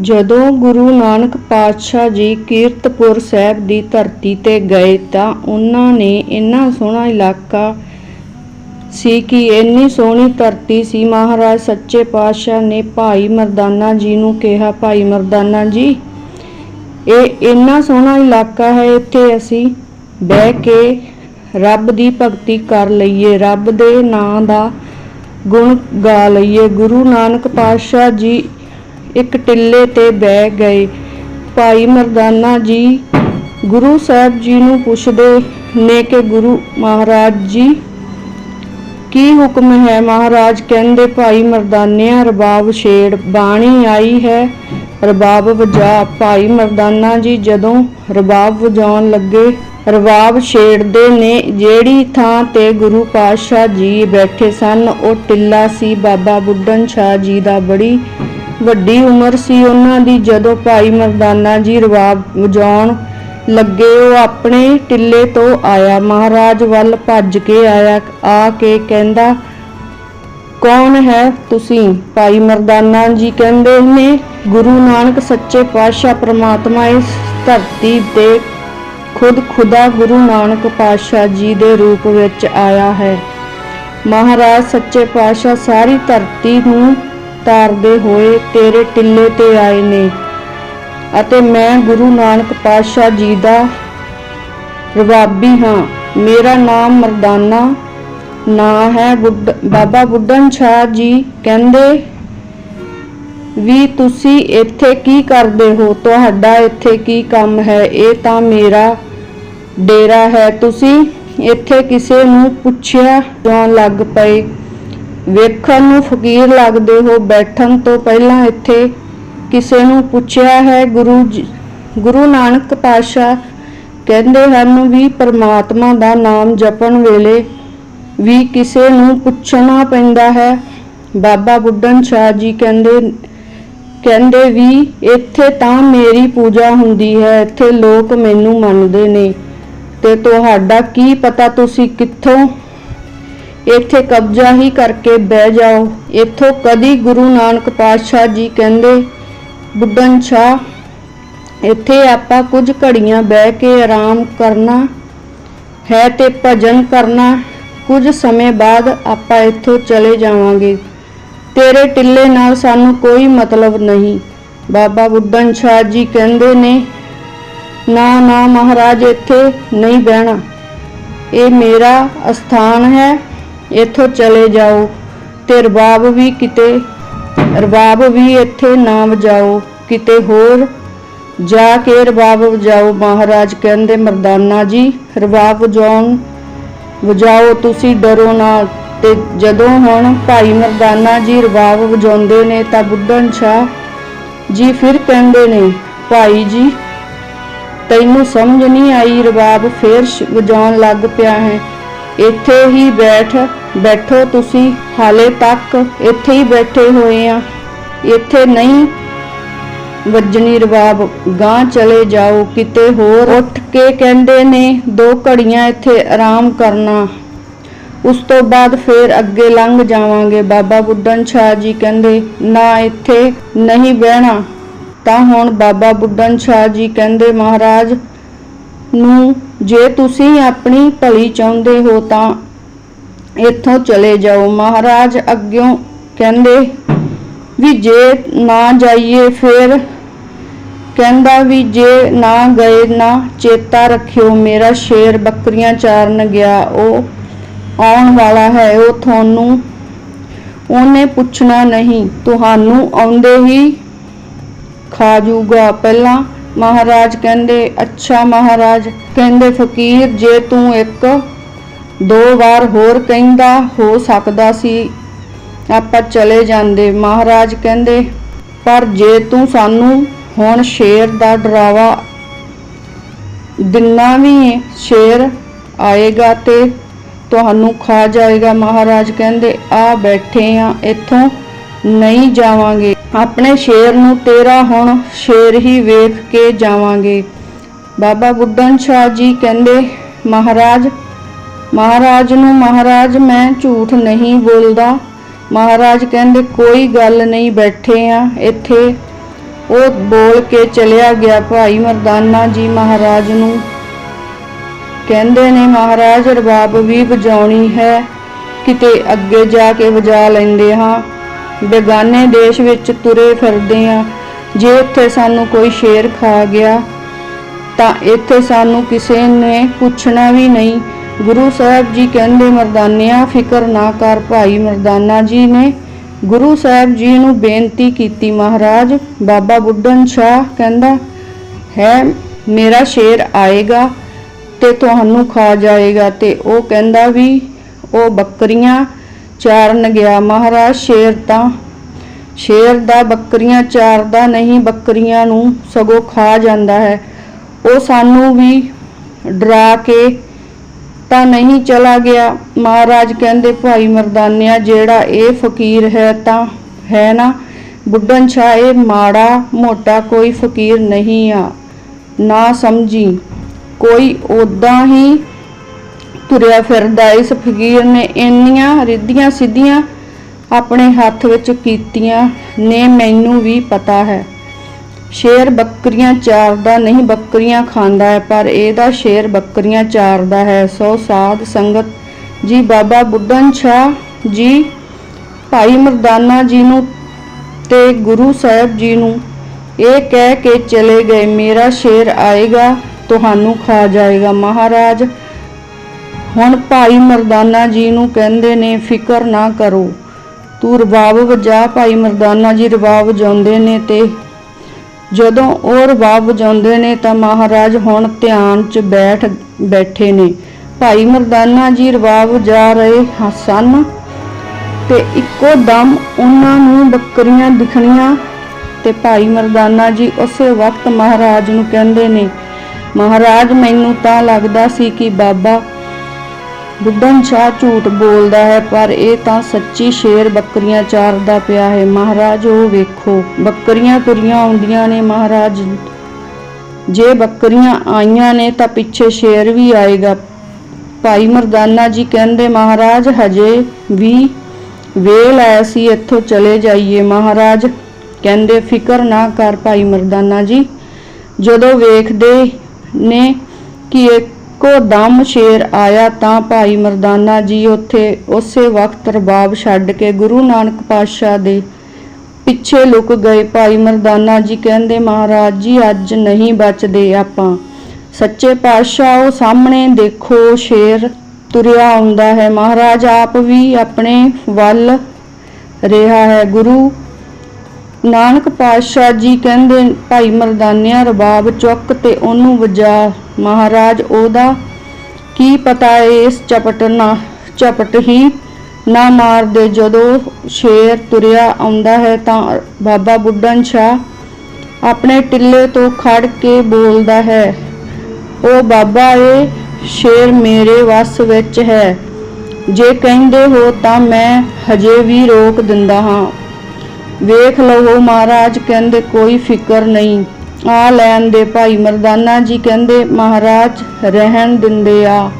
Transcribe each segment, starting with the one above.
ਜਦੋਂ ਗੁਰੂ ਨਾਨਕ ਪਾਤਸ਼ਾਹ ਜੀ ਕੀਰਤਪੁਰ ਸਾਹਿਬ ਦੀ ਧਰਤੀ ਤੇ ਗਏ ਤਾਂ ਉਹਨਾਂ ਨੇ ਇੰਨਾ ਸੋਹਣਾ ਇਲਾਕਾ ਸੀ ਕਿ ਇੰਨੀ ਸੋਹਣੀ ਧਰਤੀ ਸੀ। ਮਹਾਰਾਜ ਸੱਚੇ ਪਾਤਸ਼ਾਹ ਨੇ ਭਾਈ ਮਰਦਾਨਾ ਜੀ ਨੂੰ ਕਿਹਾ, ਭਾਈ ਮਰਦਾਨਾ ਜੀ, ਇਹ ਇੰਨਾ ਸੋਹਣਾ ਇਲਾਕਾ ਹੈ, ਇੱਥੇ ਅਸੀਂ ਬਹਿ ਕੇ ਰੱਬ ਦੀ ਭਗਤੀ ਕਰ ਲਈਏ, ਰੱਬ ਦੇ ਨਾਂ ਦਾ ਗੁਣ ਗਾ ਲਈਏ। ਗੁਰੂ ਨਾਨਕ ਪਾਤਸ਼ਾਹ ਜੀ ਇੱਕ ਟਿੱਲੇ ਤੇ ਬਹਿ ਗਏ। ਭਾਈ ਮਰਦਾਨਾ ਜੀ, ਗੁਰੂ ਸਾਹਿਬ ਜੀ ਨੂੰ ਪੁੱਛਦੇ ਨੇ ਕਿ ਗੁਰੂ ਮਹਾਰਾਜ ਜੀ, ਕੀ ਹੁਕਮ ਹੈ? ਮਹਾਰਾਜ ਕਹਿੰਦੇ, ਭਾਈ ਮਰਦਾਨਿਆਂ, ਰਬਾਬ ਛੇੜ ਬਾਣੀ ਆਈ ਹੈ, ਰਬਾਬ ਵਜਾ। ਭਾਈ ਮਰਦਾਨਾ ਜੀ ਜਦੋਂ ਰਬਾਬ ਵਜਾਉਣ ਲੱਗੇ, ਰਬਾਬ ਛੇੜਦੇ ਨੇ, ਜਿਹੜੀ ਥਾਂ ਤੇ ਗੁਰੂ ਪਾਤਸ਼ਾਹ ਜੀ ਬੈਠੇ ਸਨ, ਉਹ ਟਿੱਲਾ ਸੀ। ਬਾਬਾ ਬੁੱਢਨ ਸ਼ਾਹ ਜੀ ਦਾ ਬੜੀ ਵੱਡੀ ਉਮਰ ਸੀ, ਉਹਨਾਂ ਦੀ ਜਦੋਂ ਭਾਈ ਮਰਦਾਨਾ ਜੀ ਰਬਾਬ ਵਜਾਉਣ ਲੱਗੇ, ਉਹ ਆਪਣੇ ਟਿੱਲੇ ਤੋਂ ਆਇਆ। ਮਹਾਰਾਜ ਵੱਲ ਭੱਜ ਕੇ ਆਇਆ, ਆ ਕੇ ਕਹਿੰਦਾ, ਕੌਣ ਹੈ ਤੁਸੀਂ? ਭਾਈ ਮਰਦਾਨਾ ਜੀ ਕਹਿੰਦੇ ਨੇ, ਗੁਰੂ ਨਾਨਕ ਸੱਚੇ ਪਾਤਸ਼ਾਹ, ਪ੍ਰਮਾਤਮਾ ਇਸ ਧਰਤੀ ਤੇ ਖੁਦ ਖੁਦਾ ਗੁਰੂ ਨਾਨਕ ਪਾਤਸ਼ਾਹ ਜੀ ਦੇ ਰੂਪ ਵਿੱਚ ਆਇਆ ਹੈ। ਮਹਾਰਾਜ ਸੱਚੇ ਪਾਤਸ਼ਾਹ ਸਾਰੀ ਧਰਤੀ ਨੂੰ ਤਾਰਦੇ ਹੋਏ ਤੇਰੇ ਟਿੱਲੇ ਤੇ ਆਏ ਨੇ। ਅਤੇ ਮੈਂ ਗੁਰੂ ਨਾਨਕ ਪਾਤਸ਼ਾਹ ਜੀ ਦਾ ਰਵਾਬੀ ਹਾਂ। ਮੇਰਾ ਨਾਮ ਮਰਦਾਨਾ, ਨਾਂ ਹੈ ਬਾਬਾ ਬੁੱਢਨ ਸ਼ਾਹ ਜੀ ਕਹਿੰਦੇ, ਵੀ ਤੁਸੀਂ ਇੱਥੇ ਕੀ ਕਰਦੇ ਹੋ? ਤੁਹਾਡਾ ਇੱਥੇ ਕੀ ਕੰਮ ਹੈ? ਇਹ ਤਾਂ ਮੇਰਾ ਡੇਰਾ ਹੈ। ਤੁਸੀਂ ਇੱਥੇ ਕਿਸੇ ਨੂੰ ਪੁੱਛਿਆ ਜਾਣ ਲੱਗ ਪਏ। ਵੇਖਣ ਨੂੰ ਫਕੀਰ ਲੱਗਦੇ ਹੋ, ਬੈਠਣ ਤੋਂ ਪਹਿਲਾਂ ਇੱਥੇ ਕਿਸੇ ਨੂੰ ਪੁੱਛਿਆ ਹੈ, ਗੁਰੂ ਜੀ- ਗੁਰੂ ਨਾਨਕ ਪਾਤਸ਼ਾਹ ਕਹਿੰਦੇ ਹਨ, ਵੀ ਪਰਮਾਤਮਾ ਦਾ ਨਾਮ ਜਪਣ ਵੇਲੇ ਵੀ ਕਿਸੇ ਨੂੰ ਪੁੱਛਣਾ ਪੈਂਦਾ ਹੈ। ਬਾਬਾ ਬੁੱਢਨ ਸ਼ਾਹ ਜੀ ਕਹਿੰਦੇ ਕਹਿੰਦੇ ਵੀ ਇੱਥੇ ਤਾਂ ਮੇਰੀ ਪੂਜਾ ਹੁੰਦੀ ਹੈ, ਇੱਥੇ ਲੋਕ ਮੈਨੂੰ ਮੰਨਦੇ ਨੇ। ਤੇ ਤੁਹਾਡਾ ਕੀ ਪਤਾ ਤੁਸੀਂ ਕਿੱਥੋਂ ਇੱਥੇ ਕਬਜ਼ਾ ਹੀ ਕਰਕੇ ਬਹਿ ਜਾਓ। ਇੱਥੋਂ ਕਦੀ ਗੁਰੂ ਨਾਨਕ ਪਾਤਸ਼ਾਹ ਜੀ ਕਹਿੰਦੇ ਬੁੱਢਨ ਸ਼ਾਹ ਇੱਥੇ ਆਪਾਂ ਕੁਝ ਘੜੀਆਂ ਬਹਿ ਕੇ ਆਰਾਮ ਕਰਨਾ ਹੈ ਤੇ ਭਜਨ ਕਰਨਾ, ਕੁਝ ਸਮੇਂ ਬਾਅਦ ਆਪਾਂ ਇੱਥੋਂ ਚਲੇ ਜਾਵਾਂਗੇ। ਤੇਰੇ ਟਿੱਲੇ ਨਾਲ ਸਾਨੂੰ ਕੋਈ ਮਤਲਬ ਨਹੀਂ। ਬਾਬਾ ਬੁੱਢਨ ਸ਼ਾਹ ਜੀ ਕਹਿੰਦੇ ਨੇ, ਨਾ ਨਾ ਮਹਾਰਾਜ, ਇੱਥੇ ਨਹੀਂ ਬਹਿਣਾ। ਇਹ ਮੇਰਾ ਅਸਥਾਨ ਹੈ ਇੱਥੋਂ ਚਲੇ ਜਾਓ ਤੇ ਰਬਾਬ ਵੀ ਕਿਤੇ, ਰਬਾਬ ਵੀ ਇੱਥੇ ਨਾ ਵਜਾਓ, ਕਿਤੇ ਹੋਰ ਜਾ ਕੇ ਰਬਾਬ ਵਜਾਓ। ਮਹਾਰਾਜ ਕਹਿੰਦੇ, ਮਰਦਾਨਾ ਜੀ, ਰਬਾਬ ਵਜਾਉਣ, ਵਜਾਓ, ਤੁਸੀਂ ਡਰੋ ਨਾ। ਤੇ ਜਦੋਂ ਹੁਣ ਭਾਈ ਮਰਦਾਨਾ ਜੀ ਰਬਾਬ ਵਜਾਉਂਦੇ ਨੇ ਤਾਂ ਬੁੱਢਨ ਸ਼ਾਹ ਜੀ ਫਿਰ ਕਹਿੰਦੇ ਨੇ, ਭਾਈ ਜੀ, ਤੈਨੂੰ ਸਮਝ ਨਹੀਂ ਆਈ ਰਬਾਬ ਫੇਰ ਵਜਾਉਣ ਲੱਗ ਪਿਆ ਹੈ। ਇੱਥੇ ਹੀ ਬੈਠ, ਬੈਠੋ ਤੁਸੀਂ, ਹਾਲੇ ਤੱਕ ਇੱਥੇ ਹੀ ਬੈਠੇ ਹੋਏ ਆ। ਇੱਥੇ ਨਹੀਂ ਵੱਜਣੀ ਰਬਾਬ ਗਾਂ ਚਲੇ ਜਾਓ, ਕਿਤੇ ਹੋਰ। ਉੱਠ ਕੇ ਕਹਿੰਦੇ ਨੇ, ਦੋ ਘੜੀਆਂ ਇੱਥੇ ਆਰਾਮ ਕਰਨਾ। ਉਸ ਤੋਂ ਬਾਅਦ ਫੇਰ ਅੱਗੇ ਲੰਘ ਜਾਵਾਂਗੇ। ਬਾਬਾ ਬੁੱਢਨ ਸ਼ਾਹ ਜੀ ਕਹਿੰਦੇ, ਨਾ ਇੱਥੇ ਨਹੀਂ ਬਹਿਣਾ। ਤਾਂ ਹੁਣ ਬਾਬਾ ਬੁੱਢਨ ਸ਼ਾਹ ਜੀ ਕਹਿੰਦੇ, ਮਹਾਰਾਜ ਨੂੰ ਜੇ ਤੁਸੀਂ ਆਪਣੀ ਭਲੀ ਚਾਹੁੰਦੇ ਹੋ ਤਾਂ ਇੱਥੋਂ ਚਲੇ ਜਾਓ। ਮਹਾਰਾਜ ਅੱਗਿਓਂ ਕਹਿੰਦੇ ਵੀ ਜੇ ਨਾ ਜਾਈਏ ਫਿਰ ਕਹਿੰਦਾ ਵੀ ਜੇ ਨਾ ਗਏ ਨਾ ਚੇਤਾ ਰੱਖਿਓ, ਮੇਰਾ ਸ਼ੇਰ ਬੱਕਰੀਆਂ ਚਾਰਨ ਗਿਆ, ਉਹ ਆਉਣ ਵਾਲਾ ਹੈ, ਉਹ ਤੁਹਾਨੂੰ ਉਹਨੇ ਪੁੱਛਣਾ ਨਹੀਂ, ਤੁਹਾਨੂੰ ਆਉਂਦੇ ਹੀ ਖਾ ਜੂਗਾ। ਪਹਿਲਾਂ ਮਹਾਰਾਜ ਕਹਿੰਦੇ, ਅੱਛਾ ਮਹਾਰਾਜ, ਕਹਿੰਦੇ ਫਕੀਰ, ਜੇ ਤੂੰ ਇੱਕ ਦੋ ਵਾਰ ਹੋਰ ਕਹਿੰਦਾ ਹੋ ਸਕਦਾ ਸੀ, ਆਪਾਂ ਚਲੇ ਜਾਂਦੇ। ਮਹਾਰਾਜ ਕਹਿੰਦੇ, ਪਰ ਜੇ ਤੂੰ ਸਾਨੂੰ ਹੁਣ ਸ਼ੇਰ ਦਾ ਡਰਾਵਾ ਦਿਨਾ ਵੀ ਸ਼ੇਰ ਆਏਗਾ ਤੇ ਤੁਹਾਨੂੰ ਖਾ ਜਾਏਗਾ। ਮਹਾਰਾਜ ਕਹਿੰਦੇ, ਆ ਬੈਠੇ ਆ, ਇੱਥੋਂ ਨਹੀਂ ਜਾਵਾਂਗੇ। ਆਪਣੇ ਸ਼ੇਰ ਨੂੰ ਤੇਰਾ ਹੁਣ ਸ਼ੇਰ ਹੀ ਵੇਖ ਕੇ ਜਾਵਾਂਗੇ। ਬਾਬਾ ਬੁੱਢਨ ਸ਼ਾਹ ਜੀ ਕਹਿੰਦੇ, ਮਹਾਰਾਜ ਮਹਾਰਾਜ ਨੂੰ ਮਹਾਰਾਜ, ਮੈਂ ਝੂਠ ਨਹੀਂ ਬੋਲਦਾ। ਮਹਾਰਾਜ ਕਹਿੰਦੇ, ਕੋਈ ਗੱਲ ਨਹੀਂ, ਬੈਠੇ ਆ ਇੱਥੇ। ਉਹ ਬੋਲ ਕੇ ਚਲਿਆ ਗਿਆ। ਭਾਈ ਮਰਦਾਨਾ ਜੀ ਮਹਾਰਾਜ ਨੂੰ ਕਹਿੰਦੇ ਨੇ, ਮਹਾਰਾਜ, ਰਬਾਬ ਵੀ ਵਜਾਉਣੀ ਹੈ। ਕਿਤੇ ਅੱਗੇ ਜਾ ਕੇ ਵਜਾ ਲੈਂਦੇ ਹਾਂ। ਬੇਗਾਨੇ ਦੇਸ਼ ਵਿੱਚ ਤੁਰੇ ਫਿਰਦੇ ਆ। ਜੇ ਉੱਥੇ ਸਾਨੂੰ ਕੋਈ ਸ਼ੇਰ ਖਾ ਗਿਆ, ਤਾਂ ਇੱਥੇ ਸਾਨੂੰ ਕਿਸੇ ਨੇ ਪੁੱਛਣਾ ਵੀ ਨਹੀਂ। ਗੁਰੂ ਸਾਹਿਬ ਜੀ ਕਹਿੰਦੇ, ਮਰਦਾਨਿਆਂ ਫਿਕਰ ਨਾ ਕਰ ਭਾਈ, ਮਰਦਾਨਾ ਜੀ ਨੇ ਗੁਰੂ ਸਾਹਿਬ ਜੀ ਨੂੰ ਬੇਨਤੀ ਕੀਤੀ, ਮਹਾਰਾਜ, ਬਾਬਾ ਬੁੱਢਨ ਸ਼ਾਹ ਕਹਿੰਦਾ, ਹੈ, ਮੇਰਾ ਸ਼ੇਰ ਆਏਗਾ ਤੇ ਤੁਹਾਨੂੰ ਖਾ ਜਾਏਗਾ। ਤੇ ਉਹ ਕਹਿੰਦਾ ਵੀ, ਉਹ ਬੱਕਰੀਆਂ ਚਾਰਨ ਗਿਆ। ਮਹਾਰਾਜ, ਸ਼ੇਰ ਤਾਂ ਸ਼ੇਰ ਦਾ ਬੱਕਰੀਆਂ ਚਾਰਦਾ ਨਹੀਂ, ਬੱਕਰੀਆਂ ਨੂੰ ਸਗੋਂ ਖਾ ਜਾਂਦਾ ਹੈ। ਉਹ ਸਾਨੂੰ ਵੀ ਡਰਾ ਕੇ ਤਾਂ ਨਹੀਂ ਚਲਾ ਗਿਆ। ਮਹਾਰਾਜ ਕਹਿੰਦੇ, ਭਾਈ ਮਰਦਾਨਿਆ, ਜਿਹੜਾ ਇਹ ਫਕੀਰ ਹੈ ਤਾਂ ਹੈ ਨਾ? ਬੁੱਢਨ ਸ਼ਾਹ ਇਹ ਮਾੜਾ ਮੋਟਾ ਕੋਈ ਫਕੀਰ ਨਹੀਂ ਆ। ਨਾ ਸਮਝੀ। ਕੋਈ ਉਦਾਂ ਹੀ ਤੁਰਿਆ ਫਿਰਦਾ ਇਸ ਫਕੀਰ ਨੇ ਇੰਨੀਆਂ ਰਿੱਧੀਆਂ ਸਿੱਧੀਆਂ ਆਪਣੇ ਹੱਥ ਵਿੱਚ ਕੀਤੀਆਂ ਨੇ ਮੈਨੂੰ ਵੀ ਪਤਾ ਹੈ। ਸ਼ੇਰ ਬੱਕਰੀਆਂ ਚਾਰਦਾ ਨਹੀਂ, ਬੱਕਰੀਆਂ ਖਾਂਦਾ ਹੈ, ਪਰ ਇਹਦਾ ਸ਼ੇਰ ਬੱਕਰੀਆਂ ਚਾਰਦਾ ਹੈ। ਸੋ ਸਾਧ ਸੰਗਤ ਜੀ, ਬਾਬਾ ਬੁੱਢਨ ਸ਼ਾਹ ਜੀ, ਭਾਈ ਮਰਦਾਨਾ ਜੀ ਨੂੰ ਤੇ ਗੁਰੂ ਸਾਹਿਬ ਜੀ ਨੂੰ ਇਹ ਕਹਿ ਕੇ ਚਲੇ ਗਏ, ਮੇਰਾ ਸ਼ੇਰ ਆਏਗਾ, ਤੁਹਾਨੂੰ ਖਾ ਜਾਏਗਾ। ਮਹਾਰਾਜ ਹੁਣ ਭਾਈ ਮਰਦਾਨਾ ਜੀ ਨੂੰ ਕਹਿੰਦੇ ਨੇ, ਫਿਕਰ ਨਾ ਕਰੋ। ਤੂੰ ਰਬਾਬ ਵਜਾ, ਭਾਈ ਮਰਦਾਨਾ ਜੀ ਰਬਾਬ ਵਜਾਉਂਦੇ ਨੇ ਤੇ ਜਦੋਂ ਉਹ ਰਬਾਬ ਵਜਾਉਂਦੇ ਨੇ ਤਾਂ ਮਹਾਰਾਜ ਹੁਣ ਧਿਆਨ 'ਚ ਬੈਠ, ਬੈਠੇ ਨੇ। ਭਾਈ ਮਰਦਾਨਾ ਜੀ ਰਬਾਬ ਵਜਾ ਰਹੇ ਹ- ਸਨ ਤੇ ਇੱਕੋ ਦਮ ਉਹਨਾਂ ਨੂੰ ਬੱਕਰੀਆਂ ਦਿਖਣੀਆਂ ਤੇ ਭਾਈ ਮਰਦਾਨਾ ਜੀ ਉਸੇ ਵਕਤ ਮਹਾਰਾਜ ਨੂੰ ਕਹਿੰਦੇ ਨੇ, ਮਹਾਰਾਜ, ਮੈਨੂੰ ਤਾਂ ਲੱਗਦਾ ਸੀ ਕਿ ਬਾਬਾ ਬੁੱਢਣ ਸ਼ਾਹ ਝੂਠ ਬੋਲਦਾ ਹੈ, ਪਰ ਇਹ ਤਾਂ ਸੱਚੀ ਸ਼ੇਰ ਬੱਕਰੀਆਂ ਚਾਰਦਾ ਪਿਆ ਹੈ। ਮਹਾਰਾਜ, ਉਹ ਵੇਖੋ, ਬੱਕਰੀਆਂ ਤੁਰੀਆਂ ਆਉਂਦੀਆਂ ਨੇ ਮਹਾਰਾਜ। ਜੇ ਬੱਕਰੀਆਂ ਆਈਆਂ ਨੇ ਤਾਂ ਪਿੱਛੇ ਸ਼ੇਰ ਵੀ ਆਏਗਾ। ਭਾਈ ਮਰਦਾਨਾ ਜੀ ਕਹਿੰਦੇ, ਮਹਾਰਾਜ, ਹਜੇ ਵੀ ਵੇਲ ਆਇਆ ਸੀ, ਇੱਥੋਂ ਚਲੇ ਜਾਈਏ। ਮਹਾਰਾਜ ਕਹਿੰਦੇ, ਫਿਕਰ ਨਾ ਕਰ ਭਾਈ ਮਰਦਾਨਾ ਜੀ। ਜਦੋਂ ਵੇਖਦੇ ਨੇ ਕਿ ਇੱਕੋ ਦਮ ਸ਼ੇਰ ਆਇਆ ਤਾਂ ਭਾਈ ਮਰਦਾਨਾ ਜੀ ਉੱਥੇ ਉਸੇ ਵਕਤ ਰਬਾਬ ਛੱਡ ਕੇ ਗੁਰੂ ਨਾਨਕ ਪਾਤਸ਼ਾਹ ਦੇ ਪਿੱਛੇ ਲੁਕ ਗਏ। ਭਾਈ ਮਰਦਾਨਾ ਜੀ ਕਹਿੰਦੇ, ਮਹਾਰਾਜ ਜੀ, ਅੱਜ ਨਹੀਂ ਬਚਦੇ ਆਪਾਂ। ਸੱਚੇ ਪਾਤਸ਼ਾਹ, ਉਹ ਸਾਹਮਣੇ ਦੇਖੋ ਸ਼ੇਰ ਤੁਰਿਆ ਆਉਂਦਾ ਹੈ। ਮਹਾਰਾਜ ਆਪ ਵੀ ਆਪਣੇ ਵੱਲ ਰਿਹਾ ਹੈ। ਗੁਰੂ ਨਾਨਕ ਪਾਤਸ਼ਾਹ ਜੀ ਕਹਿੰਦੇ, ਭਾਈ ਮਰਦਾਨਿਆ, ਰਬਾਬ ਚੁੱਕ ਤੇ ਉਹਨੂੰ ਵਜਾ ਮਹਾਰਾਜ, ਉਹਦਾ ਕੀ ਪਤਾ ਇਸ ਚਪਟ ਨਾ, ਚਪਟ ਹੀ ਨਾ ਮਾਰਦੇ। ਜਦੋਂ ਸ਼ੇਰ ਤੁਰਿਆ ਆਉਂਦਾ ਹੈ ਤਾਂ ਬਾਬਾ ਬੁੱਢਨ ਸ਼ਾਹ ਆਪਣੇ ਟਿੱਲੇ ਤੋਂ ਖੜ ਕੇ ਬੋਲਦਾ ਹੈ ਉਹ ਬਾਬਾ ਏ ਸ਼ੇਰ ਮੇਰੇ ਵੱਸ ਵਿੱਚ ਹੈ। ਜੇ ਕਹਿੰਦੇ ਹੋ ਤਾਂ ਮੈਂ ਹਜੇ ਵੀ ਰੋਕ ਦਿੰਦਾ ਹਾਂ। ਵੇਖ ਲਓ ਮਹਾਰਾਜ, ਕਹਿੰਦੇ ਕੋਈ ਫਿਕਰ ਨਹੀਂ। ਆ ਲੈਣ ਦੇ ਭਾਈ ਮਰਦਾਨਾ ਜੀ ਕਹਿੰਦੇ, ਮਹਾਰਾਜ, ਰਹਿਣ ਦਿੰਦੇ ਆ।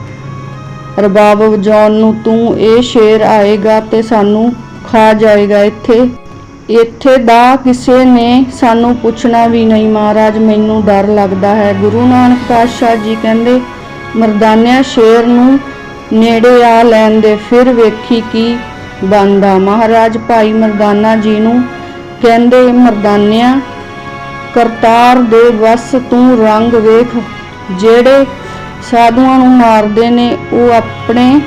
ਰਬਾਬ ਵਜਾਉਣ ਨੂੰ ਤੂੰ ਇਹ ਸ਼ੇਰ ਆਏਗਾ ਤੇ ਸਾਨੂੰ ਖਾ ਜਾਏਗਾ ਇੱਥੇ। ਇੱਥੇ ਦਾ ਕਿਸੇ ਨੇ ਸਾਨੂੰ ਪੁੱਛਣਾ ਵੀ ਨਹੀਂ। ਮਹਾਰਾਜ, ਮੈਨੂੰ ਡਰ ਲੱਗਦਾ ਹੈ। ਗੁਰੂ ਨਾਨਕ ਪਾਤਸ਼ਾਹ ਜੀ ਕਹਿੰਦੇ, ਮਰਦਾਨਿਆ ਸ਼ੇਰ ਨੂੰ ਨੇੜੇ ਆ ਲੈਣ ਦੇ, ਫਿਰ ਵੇਖੀ ਕੀ ਬੰਦਾ ਮਹਾਰਾਜ ਭਾਈ ਮਰਦਾਨਾ ਜੀ ਨੂੰ ਕਹਿੰਦੇ, ਮਰਦਾਨਿਆ ਕਰਤਾਰ ਦੇ ਵਸ ਤੂੰ ਰੰਗ ਵੇਖ। ਜਿਹੜੇ ਸਾਧੂਆਂ ਨੂੰ ਮਾਰਦੇ ਨੇ, ਉਹ ਆਪਣੇ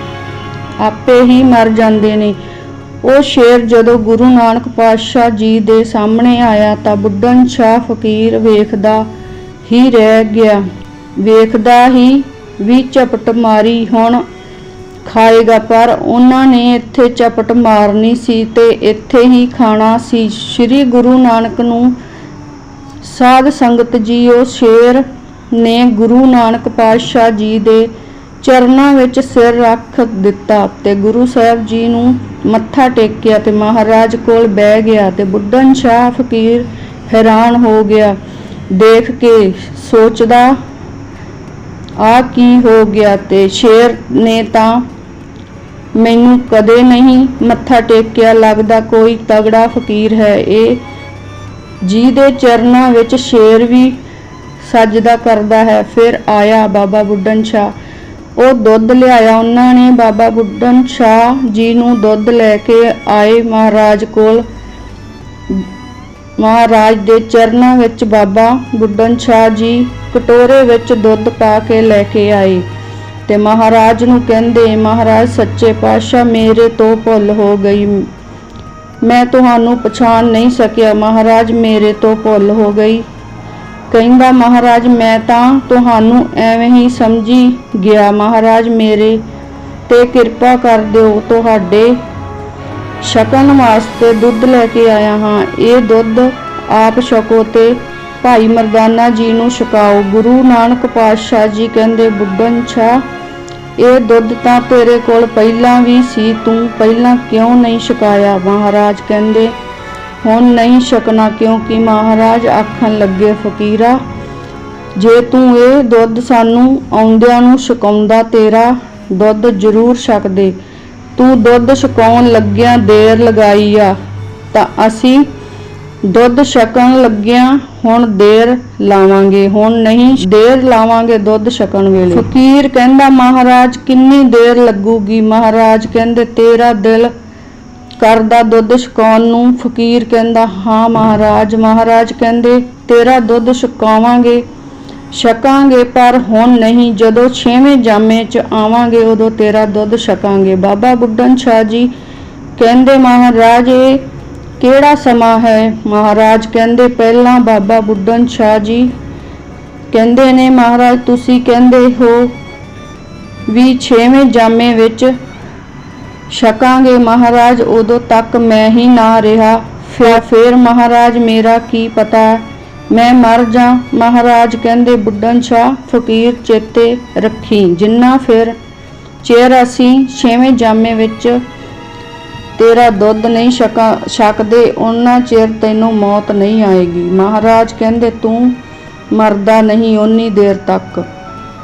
ਆਪੇ ਹੀ ਮਰ ਜਾਂਦੇ ਨੇ। ਉਹ ਸ਼ੇਰ ਜਦੋਂ ਗੁਰੂ ਨਾਨਕ ਪਾਤਸ਼ਾਹ ਜੀ ਦੇ ਸਾਹਮਣੇ ਆਇਆ, ਤਾਂ ਬੁੱਢਨ ਸ਼ਾਹ ਫਕੀਰ ਵੇਖਦਾ ਹੀ ਰਹਿ ਗਿਆ। ਵੇਖਦਾ ਹੀ ਵੀ ਝਪਟ ਮਾਰੀ ਹੁਣ ਖਾਏਗਾ, ਪਰ ਉਹਨਾਂ ਨੇ ਇੱਥੇ ਚਪਟ ਮਾਰਨੀ ਸੀ ਤੇ ਇੱਥੇ ਹੀ ਖਾਣਾ ਸੀ। ਸ੍ਰੀ ਗੁਰੂ ਨਾਨਕ ਨੂੰ ਸਾਧ ਸੰਗਤ ਜੀ ਉਹ ਸ਼ੇਰ ਨੇ ਗੁਰੂ ਨਾਨਕ ਪਾਤਸ਼ਾਹ ਜੀ ਦੇ ਚਰਨਾਂ ਵਿੱਚ ਸਿਰ ਰੱਖ ਦਿੱਤਾ ਤੇ ਗੁਰੂ ਸਾਹਿਬ ਜੀ ਨੂੰ ਮੱਥਾ ਟੇਕਿਆ ਤੇ ਮਹਾਰਾਜ ਕੋਲ ਬਹਿ ਗਿਆ ਤੇ ਬੁੱਢਨ ਸ਼ਾਹ ਫਕੀਰ ਹੈਰਾਨ ਹੋ ਗਿਆ। ਦੇਖ ਕੇ ਸੋਚਦਾ ਆ ਕੀ ਹੋ ਗਿਆ ਤੇ ਸ਼ੇਰ ਨੇ ਤਾਂ ਮੈਨੂੰ ਕਦੇ ਨਹੀਂ ਮੱਥਾ ਟੇਕਿਆ, ਲੱਗਦਾ ਕੋਈ ਤਗੜਾ ਫਕੀਰ ਹੈ। ਇਹ ਜੀ ਦੇ ਚਰਨਾਂ ਵਿੱਚ ਸ਼ੇਰ ਵੀ ਸਜਦਾ ਕਰਦਾ ਹੈ। ਫਿਰ ਆਇਆ ਬਾਬਾ ਬੁੱਢਨ ਸ਼ਾਹ। ਉਹ ਦੁੱਧ ਲਿਆਇਆ। ਉਹਨਾਂ ਨੇ ਬਾਬਾ ਬੁੱਢਨ ਸ਼ਾਹ ਜੀ ਨੂੰ ਦੁੱਧ ਲੈ ਕੇ ਆਏ ਮਹਾਰਾਜ ਕੋਲ। ਮਹਾਰਾਜ ਦੇ ਚਰਨਾਂ ਵਿੱਚ ਬਾਬਾ ਬੁੱਢਨ ਸ਼ਾਹ ਜੀ ਕਟੋਰੇ ਵਿੱਚ ਦੁੱਧ ਪਾ ਕੇ ਲੈ ਕੇ ਆਏ ਤੇ ਮਹਾਰਾਜ ਨੂੰ ਕਹਿੰਦੇ, ਮਹਾਰਾਜ, ਸੱਚੇ ਪਾਤਸ਼ਾਹ, ਮੇਰੇ ਤੋਂ ਭੁੱਲ ਹੋ ਗਈ। ਮੈਂ ਤੁਹਾਨੂੰ ਪਛਾਣ ਨਹੀਂ ਸਕਿਆ, ਮਹਾਰਾਜ ਮੇਰੇ ਤੋਂ ਭੁੱਲ ਹੋ ਗਈ। ਕਹਿੰਦਾ, ਮਹਾਰਾਜ, ਮੈਂ ਤਾਂ ਤੁਹਾਨੂੰ ਐਵੇਂ ਹੀ ਸਮਝੀ ਗਿਆ, ਮਹਾਰਾਜ, ਮੇਰੇ ਤੇ ਕਿਰਪਾ ਕਰ ਦਿਓ, ਤੁਹਾਡੇ ਛਕਣ ਵਾਸਤੇ ਦੁੱਧ ਲੈ ਕੇ ਆਇਆ ਹਾਂ। ਇਹ ਦੁੱਧ ਆਪ ਛਕੋ ਤੇ ਭਾਈ ਮਰਦਾਨਾ ਜੀ ਨੂੰ ਛਕਾਓ। ਗੁਰੂ ਨਾਨਕ ਪਾਤਸ਼ਾਹ ਜੀ ਕਹਿੰਦੇ ਬੁੱਢਨ ਛਾ ਇਹ ਦੁੱਧ ਤਾਂ ਤੇਰੇ ਕੋਲ ਪਹਿਲਾਂ ਵੀ ਸੀ, ਤੂੰ ਪਹਿਲਾਂ ਕਿਉਂ ਨਹੀਂ ਛਕਾਇਆ? ਮਹਾਰਾਜ ਕਹਿੰਦੇ, ਹੁਣ ਨਹੀਂ ਛਕਣਾ ਕਿਉਂਕਿ ਮਹਾਰਾਜ ਆਖਣ ਲੱਗੇ, ਫਕੀਰਾ, ਜੇ ਤੂੰ ਇਹ ਦੁੱਧ ਸਾਨੂੰ ਆਉਂਦਿਆਂ ਨੂੰ ਛਕਾਉਂਦਾ, ਤੇਰਾ ਦੁੱਧ ਜ਼ਰੂਰ ਛਕਦੇ। ਤੂੰ ਦੁੱਧ ਛਕਾਉਣ ਲੱਗਿਆਂ ਦੇਰ ਲਗਾਈ ਆ, ਤਾਂ ਅਸੀਂ ਦੁੱਧ ਛਕਣ ਲੱਗਿਆ, ਹੁਣ ਦੇਰ ਲਾਵਾਂਗੇ। ਹੁਣ ਨਹੀਂ, ਦੇਰ ਲਾਵਾਂਗੇ ਦੁੱਧ ਛਕਣ ਵੇਲੇ। ਫਕੀਰ ਕਹਿੰਦਾ, ਮਹਾਰਾਜ, ਕਿੰਨੀ ਦੇਰ ਲੱਗੂਗੀ? ਮਹਾਰਾਜ ਕਹਿੰਦੇ, ਤੇਰਾ ਦਿਲ ਕਰਦਾ ਦੁੱਧ ਛਕਾਉਣ ਨੂੰ। ਫਕੀਰ ਕਹਿੰਦਾ, ਹਾਂ ਮਹਾਰਾਜ। ਮਹਾਰਾਜ ਕਹਿੰਦੇ, ਤੇਰਾ ਦੁੱਧ ਛਕਾਵਾਂਗੇ, ਛਕਾਂਗੇ, ਪਰ ਹੁਣ ਨਹੀਂ। ਜਦੋਂ ਛੇਵੇਂ ਜਾਮੇ ਚ ਆਵਾਂਗੇ, ਉਦੋਂ ਤੇਰਾ ਦੁੱਧ ਛਕਾਂਗੇ। ਬਾਬਾ ਬੁੱਢਨ ਸ਼ਾਹ ਜੀ ਕਹਿੰਦੇ, ਮਹਾਰਾਜ, ਇਹ ਕਿਹੜਾ ਸਮਾਂ ਹੈ? ਮਹਾਰਾਜ ਕਹਿੰਦੇ, ਪਹਿਲਾਂ ਬਾਬਾ ਬੁੱਢਨ ਸ਼ਾਹ ਜੀ ਕਹਿੰਦੇ ਨੇ, ਮਹਾਰਾਜ, ਤੁਸੀਂ ਕਹਿੰਦੇ ਹੋ ਵੀ ਛੇਵੇਂ ਜਾਮੇ ਵਿੱਚ ਛਕਾਂਗੇ। ਮਹਾਰਾਜ, ਉਦੋਂ ਤੱਕ ਮੈਂ ਹੀ ਨਾ ਰਿਹਾ। ਫਿਰ ਫਿਰ ਮਹਾਰਾਜ, ਮੇਰਾ ਕੀ ਪਤਾ? ਮੈਂ ਮਰ ਜਾ? ਮਹਾਰਾਜ ਕਹਿੰਦੇ ਬੁੱਢਨ ਸ਼ਾਹ, ਫਕੀਰ ਚੇਤੇ ਰੱਖੀ। ਜਿੰਨਾ ਫਿਰ ਚਿਰ ਅਸੀਂ ਛੇਵੇਂ ਜਾਮੇ ਵਿੱਚ ਤੇਰਾ ਦੁੱਧ ਨਹੀਂ ਛਕਾ ਛਕਦੇ, ਉਹਨਾਂ ਚਿਰ ਤੈਨੂੰ ਮੌਤ ਨਹੀਂ ਆਏਗੀ। ਮਹਾਰਾਜ ਕਹਿੰਦੇ, ਤੂੰ ਮਰਦਾ ਨਹੀਂ ਓਨੀ ਦੇਰ ਤੱਕ।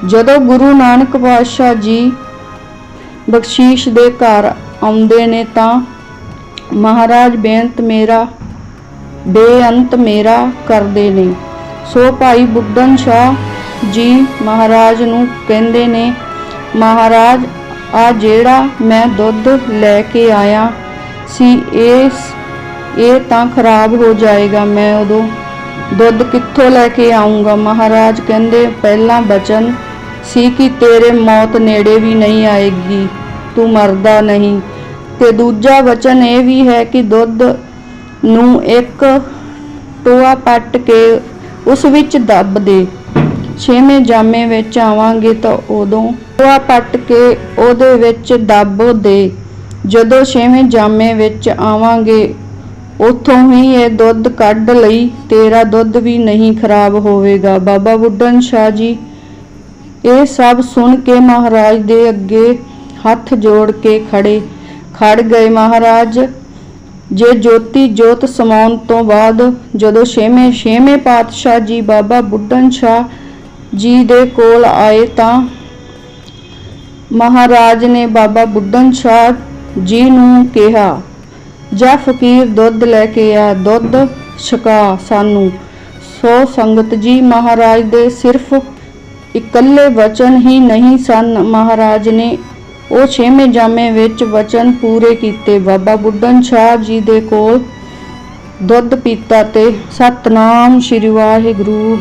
ਜਦੋਂ ਗੁਰੂ ਨਾਨਕ ਪਾਤਸ਼ਾਹ ਜੀ ਬਖਸ਼ੀਸ਼ ਦੇ ਘਰ ਆਉਂਦੇ ਨੇ ਤਾਂ ਮਹਾਰਾਜ ਬੇਅੰਤ ਮੇਰਾ ਬੇਅੰਤ ਮੇਰਾ ਕਰਦੇ ਨੇ। ਸੋ ਭਾਈ ਬੁੱਧਨ ਸ਼ਾਹ ਜੀ ਮਹਾਰਾਜ ਨੂੰ ਕਹਿੰਦੇ ਨੇ, ਮਹਾਰਾਜ, ਆ ਜਿਹੜਾ ਮੈਂ ਦੁੱਧ ਲੈ ਕੇ ਆਇਆ ਸੀ ਇਸ ਇਹ ਤਾਂ ਖਰਾਬ ਹੋ ਜਾਏਗਾ, ਮੈਂ ਉਦੋਂ ਦੁੱਧ ਕਿੱਥੋਂ ਲੈ ਕੇ ਆਉਂਗਾ ਮਹਾਰਾਜ ਕਹਿੰਦੇ, ਪਹਿਲਾਂ ਬਚਨ ਸੀ ਕਿ ਤੇਰੇ ਮੌਤ ਨੇੜੇ ਵੀ ਨਹੀਂ ਆਏਗੀ, ਤੂੰ ਮਰਦਾ ਨਹੀਂ। ਤੇ ਦੂਜਾ ਵਚਨ ਇਹ ਵੀ ਹੈ ਕਿ ਦੁੱਧ ਨੂੰ ਇੱਕ ਟੋਆ ਪੱਟ ਕੇ ਉਸ ਵਿੱਚ ਦੱਬ ਦੇ। ਛੇਵੇਂ ਜਾਮੇ ਵਿੱਚ ਆਵਾਂਗੇ ਤਾਂ ਉਦੋਂ ਟੋਆ ਪੱਟ ਕੇ ਉਹਦੇ ਵਿੱਚ ਦੱਬ ਦੇ। ਜਦੋਂ ਛੇਵੇਂ ਜਾਮੇ ਵਿੱਚ ਆਵਾਂਗੇ, ਉਥੋਂ ਹੀ ਇਹ ਦੁੱਧ ਕੱਢ ਲਈ, ਤੇਰਾ ਦੁੱਧ ਵੀ ਨਹੀਂ ਖਰਾਬ ਹੋਵੇਗਾ। ਬਾਬਾ ਬੁੱਢਨ ਸ਼ਾਹ ਜੀ, ਇਹ ਸਭ ਸੁਣ ਕੇ ਮਹਾਰਾਜ ਦੇ ਅੱਗੇ ਹੱਥ ਜੋੜ ਕੇ ਖੜੇ। ਖੜ ਗਏ ਮਹਾਰਾਜ। ਜੇ ਜੋਤੀ ਜੋਤ ਸਮਾਉਣ ਤੋਂ ਬਾਅਦ ਜਦੋਂ ਛੇਵੇਂ ਛੇਵੇਂ ਪਾਤਸ਼ਾਹ ਜੀ ਬਾਬਾ ਬੁੱਢਨ ਸ਼ਾਹ ਜੀ ਦੇ ਕੋਲ ਆਏ ਤਾਂ ਮਹਾਰਾਜ ਨੇ ਬਾਬਾ ਬੁੱਢਨ ਸ਼ਾਹ ਜੀ ਨੂੰ ਕਿਹਾ, ਜਾ ਫਕੀਰ ਦੁੱਧ ਲੈ ਕੇ ਆ, ਦੁੱਧ ਛਕਾ ਸਾਨੂੰ। ਸੋ ਸੰਗਤ ਜੀ ਮਹਾਰਾਜ ਦੇ ਸਿਰਫ ਇਕੱਲੇ ਵਚਨ ਹੀ ਨਹੀਂ ਸਨ। ਮਹਾਰਾਜ ਨੇ ਉਹ ਛੇਵੇਂ ਜਾਮੇ ਵਿੱਚ ਵਚਨ ਪੂਰੇ ਕੀਤੇ। ਬਾਬਾ ਬੁੱਢਨ ਸ਼ਾਹ ਜੀ ਦੇ ਕੋਲ ਦੁੱਧ ਪੀਤਾ ਤੇ ਸਤਨਾਮ ਸ਼੍ਰੀ ਵਾਹਿਗੁਰੂ